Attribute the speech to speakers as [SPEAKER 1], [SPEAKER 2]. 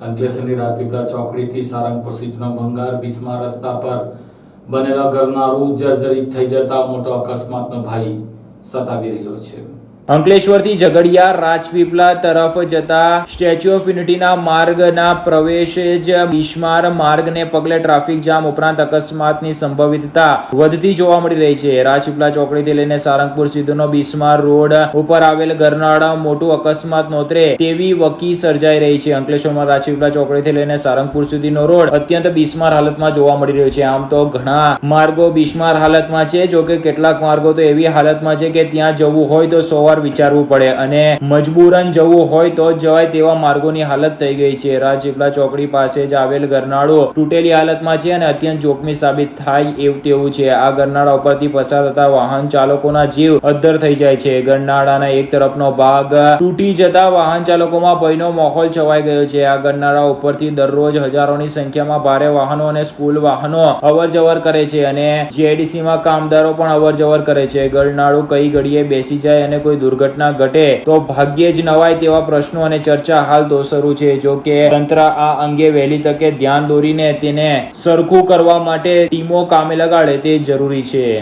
[SPEAKER 1] અંકલેશ્વરની રાજપીપળા ચોકડીથી સારંગપુર સુધીનો ભંગાર બિસ્માર રસ્તા પર બનેલા ઘરનારું જર્જરિત થઈ જતા મોટો અકસ્માતનો ભાઈ સતાવી રહ્યો છે.
[SPEAKER 2] અંકલેશ્વરથી ઝઘડિયા રાજપીપળા તરફ જતા સ્ટેચ્યુ ઓફ યુનિટીના માર્ગના પ્રવેશે જ બિસ્માર માર્ગને પગલે ટ્રાફિક જામ ઉપરાંત અકસ્માતની સંભવિતતા વધતી જોવા મળી રહી છે. રાજપીપળા ચોકડીથી લઈને સારંગપુર સુધીનો બિસ્માર રોડ ઉપર આવેલ ગરનાળા મોટું અકસ્માત નોતરે તેવી વકી સર્જાઈ રહી છે. અંકલેશ્વરમાં રાજપીપળા ચોકડીથી લઈને સારંગપુર સુધીનો રોડ અત્યંત બિસ્માર હાલતમાં જોવા મળી રહ્યો છે. આમ તો ઘણા માર્ગો બિસ્માર હાલતમાં છે, જોકે કેટલાક માર્ગો તો એવી હાલતમાં છે કે ત્યાં જવું હોય તો સો વાર વિચારવું પડે અને મજબૂરન જવું હોય તો જવાય તેવા માર્ગોની હાલત થઈ ગઈ છે. રાજપીપળા ચોકડી પાસે જ આવેલ ગરનાળો તૂટેલી હાલતમાં છે અને અત્યંત જોખમી સાબિત થાય એવું તેવું છે. આ ગરનાળા ઉપરથી પસાર થતા વાહન ચાલકોના જીવ અદ્ધર થઈ જાય છે. ગરનાળાના એક તરફનો ભાગ તૂટી જતા વાહન ચાલકોમાં ભયનો માહોલ છવાઈ ગયો છે. આ ગરનાળા ઉપરથી દરરોજ હજારોની સંખ્યામાં ભારે વાહનો અને સ્કૂલ વાહનો અવર જવર કરે છે અને જીઆઈડીસીમાં કામદારો પણ અવર જવર કરે છે. ગરનાળું કઈ ઘડીએ બેસી જાય અને કોઈ દુર્ઘટના ઘટે તો ભાગ્યે જ નવાય તેવા પ્રશ્નો અને ચર્ચા હાલ તો શરૂ છે. જો કે તંત્ર આ અંગે વહેલી તકે ધ્યાન દોરીને તેને સરખું કરવા માટે ટીમો કામે લગાડે તે જરૂરી છે.